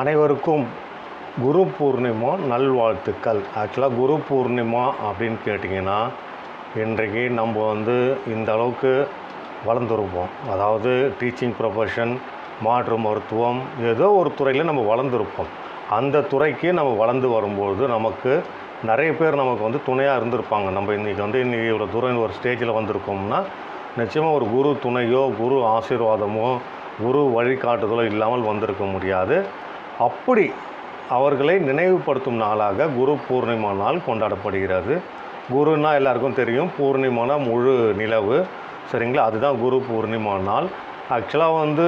அனைவருக்கும் குரு பூர்ணிமா நல்வாழ்த்துக்கள். ஆக்சுவலாக குரு பூர்ணிமா அப்படின்னு கேட்டிங்கன்னா இன்றைக்கு நம்ம வந்து இந்த அளவுக்கு வளர்ந்துருப்போம். அதாவது டீச்சிங் ப்ரொஃபஷன் மாற்று மருத்துவம் ஏதோ ஒரு துறையில் நம்ம வளர்ந்துருப்போம். அந்த துறைக்கு நம்ம வளர்ந்து வரும்பொழுது நமக்கு நிறைய பேர் நமக்கு வந்து துணையாக இருந்திருப்பாங்க. நம்ம இன்றைக்கி வந்து இன்றைக்கி இவ்வளோ தூரம் ஒரு ஸ்டேஜில் வந்திருக்கோம்னா நிச்சயமாக ஒரு குரு துணையோ குரு ஆசீர்வாதமோ குரு வழிகாட்டுதலோ இல்லாமல் வந்திருக்க முடியாது. அப்படி அவர்களை நினைவுபடுத்தும் நாளாக குரு பூர்ணிமா நாள் கொண்டாடப்படுகிறது. குருன்னா எல்லாருக்கும் தெரியும். பூர்ணிமானா முழு நிலவு. சரிங்களா? அதுதான் குரு பூர்ணிமா நாள். ஆக்சுவலாக வந்து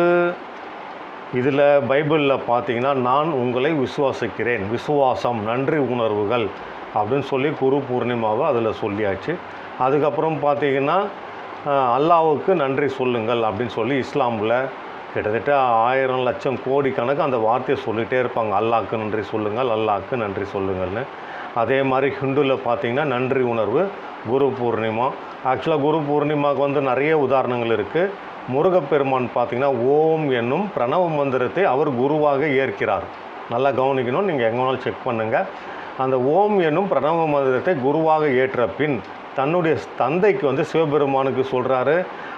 இதில் பைபிளில் பார்த்தீங்கன்னா நான் உங்களை விசுவாசிக்கிறேன். விசுவாசம் நன்றி உணர்வுகள் அப்படின்னு சொல்லி குரு பூர்ணிமாவை அதில் சொல்லியாச்சு. அதுக்கப்புறம் பார்த்தீங்கன்னா அல்லாவுக்கு நன்றி சொல்லுங்கள் அப்படின்னு சொல்லி இஸ்லாமில் கிட்டத்தட்ட ஆயிரம் லட்சம் கோடி கணக்கு அந்த வார்த்தையை சொல்லிகிட்டே இருப்பாங்க. அல்லாக்கு நன்றி சொல்லுங்கள் அல்லாக்கு நன்றி சொல்லுங்கள்னு. அதே மாதிரி ஹிந்துவில் பார்த்தீங்கன்னா நன்றி உணர்வு குரு பூர்ணிமா. ஆக்சுவலாக குரு பூர்ணிமாவுக்கு வந்து நிறைய உதாரணங்கள் இருக்குது முருகப்பெருமான் பார்த்தீங்கன்னா ஓம் என்னும் பிரணவ மந்திரத்தை அவர் குருவாக ஏற்கிறார். நல்லா கவனிக்கணும் நீங்கள் எங்கே வேணாலும் செக் பண்ணுங்கள் அந்த ஓம் என்னும் பிரணவ மந்திரத்தை குருவாக ஏற்ற பின் தன்னுடைய தந்தைக்கு வந்து சிவபெருமானுக்கு சொல்கிறாரு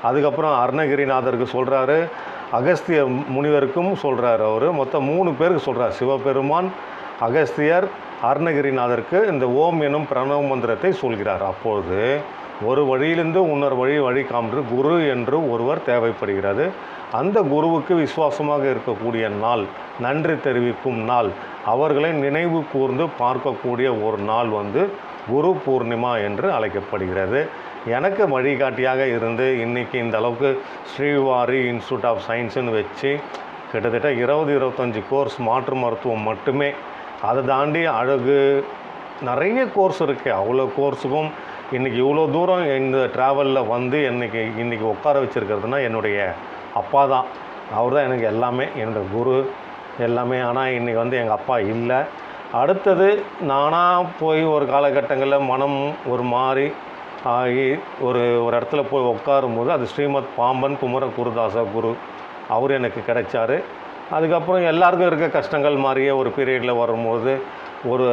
அதுக்கப்புறம் அருணகிரிநாதருக்கு சொல்கிறாரு அகஸ்திய முனிவருக்கும் சொல்கிறார் அவர். மொத்தம் மூணு பேருக்கு சொல்கிறார் சிவபெருமான் அகஸ்தியர் அருணகிரிநாதருக்கு இந்த ஓம் எனும் பிரணவ மந்திரத்தை சொல்கிறார். அப்பொழுது ஒரு வழியிலிருந்து இன்னொரு வழி வழி காமிட்டு குரு என்று ஒருவர் தேவைப்படுகிறது. அந்த குருவுக்கு விசுவாசமாக இருக்கக்கூடிய நாள் நன்றி தெரிவிக்கும் நாள் அவர்களை நினைவு கூர்ந்து பார்க்கக்கூடிய ஒரு நாள் வந்து குரு பூர்ணிமா என்று அழைக்கப்படுகிறது. எனக்கு வழிகாட்டியாக இருந்து இன்றைக்கி இந்த அளவுக்கு ஸ்ரீவாரி இன்ஸ்டியூட் ஆஃப் சயின்ஸுன்னு வச்சு கிட்டத்தட்ட இருபது இருபத்தஞ்சி கோர்ஸ் மாற்று மருத்துவம் மட்டுமே. அதை தாண்டி அழகு நிறைய கோர்ஸ் இருக்குது அவ்வளோ கோர்ஸுக்கும் இன்றைக்கி இவ்வளோ தூரம் இந்த ட்ராவலில் வந்து என்னைக்கு இன்றைக்கி உட்கார வச்சுருக்கிறதுனா என்னுடைய அப்பா தான். அவர் தான் எனக்கு எல்லாமே. என்னோடய குரு எல்லாமே. ஆனால் இன்றைக்கி வந்து எங்கள் அப்பா இல்லை. அடுத்தது நானாக போய் ஒரு காலகட்டங்களில் மனம் ஒரு மாறி ஆகி ஒரு ஒரு இடத்துல போய் உட்காரும்போது அது ஸ்ரீமத் பாம்பன் குமர குருதாச குரு அவர் எனக்கு கிடைச்சாரு. அதுக்கப்புறம் எல்லாருக்கும் இருக்க கஷ்டங்கள் மாதிரியே ஒரு பீரியடில் வரும்போது ஒரு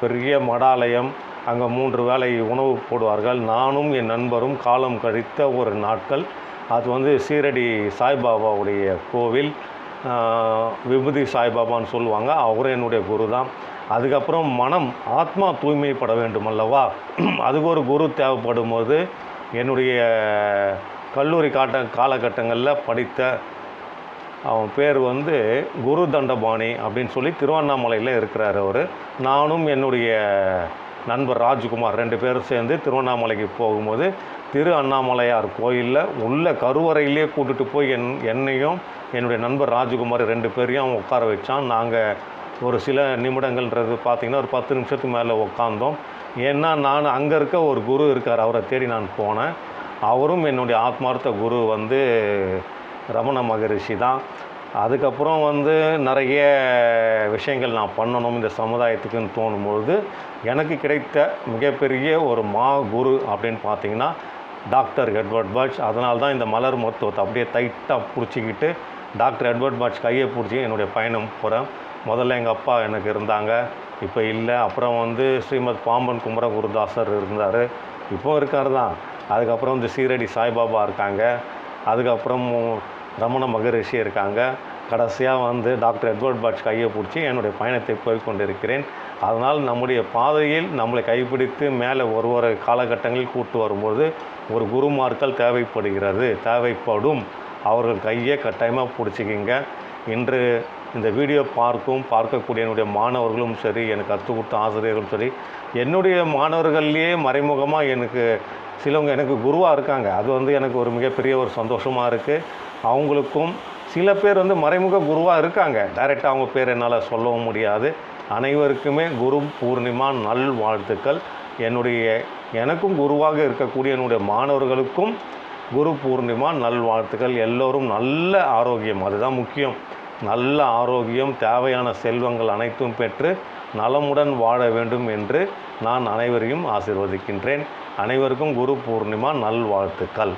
பெரிய மடாலயம் அங்கே மூன்று வேளை உணவு போடுவார்கள். நானும் என் நண்பரும் காலம் கழித்த ஒரு நாட்கள். அது வந்து சீரடி சாய்பாபாவுடைய கோவில். விபூதி சாய்பாபான்னு சொல்லுவாங்க. அவரும் என்னுடைய குரு தான் அதுக்கப்புறம் மனம் ஆத்மா தூய்மைப்பட வேண்டும் அல்லவா? அதுக்கு ஒரு குரு தேவைப்படும் போது என்னுடைய கல்லூரி காட்ட காலகட்டங்களில் படித்த அவன் பேர் வந்து குரு தண்டபாணி அப்படின்னு சொல்லி திருவண்ணாமலையில் இருக்கிறார் அவர். நானும் என்னுடைய நண்பர் ராஜ்குமார் ரெண்டு பேரும் சேர்ந்து திருவண்ணாமலைக்கு போகும்போது திரு அண்ணாமலையார் கோயிலில் உள்ள கருவறையிலே கூட்டிகிட்டு போய் என் என்னையும் என்னுடைய நண்பர் ராஜ்குமார் ரெண்டு பேரையும் அவன் உட்கார வச்சான். நாங்கள் ஒரு சில நிமிடங்கள்ன்றது பார்த்திங்கன்னா ஒரு பத்து நிமிஷத்துக்கு மேலே உட்காந்தோம் ஏன்னா நான் அங்கே இருக்க ஒரு குரு இருக்கார் அவரை தேடி நான் போனேன். அவரும் என்னுடைய ஆத்மார்த்த குரு வந்து ரமண மகரிஷி தான். அதுக்கப்புறம் வந்து நிறைய விஷயங்கள் நான் பண்ணணும் இந்த சமுதாயத்துக்குன்னு தோணும்பொழுது எனக்கு கிடைத்த மிகப்பெரிய ஒரு மா குரு அப்படின்னு பார்த்தீங்கன்னா டாக்டர் எட்வர்ட் பட்ச் அதனால தான் இந்த மலர் மருத்துவத்தை அப்படியே டைட்டாக பிடிச்சிக்கிட்டு டாக்டர் எட்வர்ட் பட்ச் கையை பிடிச்சி என்னுடைய பயணம் போகிறேன். முதல்ல எங்கள் அப்பா எனக்கு இருந்தாங்க. இப்போ இல்லை. அப்புறம் வந்து ஸ்ரீமத் பாம்பன் குமர குருதாசர் இருந்தார். இப்போ இருக்கார் தான். அதுக்கப்புறம் வந்து சீரடி சாய்பாபா இருக்காங்க. அதுக்கப்புறம் ரமண மகரிஷி இருக்காங்க. கடைசியாக வந்து டாக்டர் எட்வர்ட் பாட்ச் கையை பிடிச்சி என்னுடைய பயணத்தை போய் கொண்டிருக்கிறேன் அதனால் நம்முடைய பாதையில் நம்மளை கைப்பிடித்து மேலே ஒரு ஒரு காலகட்டங்களில் கூட்டு வரும்போது ஒரு குருமார்கள் தேவைப்படுகிறது. தேவைப்படும். அவர்கள் கையை கட்டாயமாக பிடிச்சிக்கிங்க. இன்று இந்த வீடியோ பார்க்கும் பார்க்கக்கூடிய என்னுடைய மாணவர்களும் சரி எனக்கு கற்றுக் கொடுத்த ஆசிரியர்களும் சரி என்னுடைய மாணவர்கள்லேயே மறைமுகமாக எனக்கு சிலவங்க எனக்கு குருவாக இருக்காங்க. அது வந்து எனக்கு ஒரு மிகப்பெரிய ஒரு சந்தோஷமாக இருக்குது அவங்களுக்கும் சில பேர் வந்து மறைமுக குருவாக இருக்காங்க. டைரெக்டாக அவங்க பேர் என்னால் சொல்லவும் முடியாது. அனைவருக்குமே குரு பூர்ணிமா நல் வாழ்த்துக்கள் என்னுடைய எனக்கும் குருவாக இருக்கக்கூடிய என்னுடைய மாணவர்களுக்கும் குரு பூர்ணிமா நல்வாழ்த்துக்கள். எல்லோரும் நல்ல ஆரோக்கியம். அதுதான் முக்கியம். நல்ல ஆரோக்கியம் தேவையான செல்வங்கள் அனைத்தும் பெற்று நலமுடன் வாழ வேண்டும் என்று நான் அனைவரையும் ஆசிர்வதிக்கின்றேன். அனைவருக்கும் குரு பூர்ணிமா நல்வாழ்த்துக்கள்.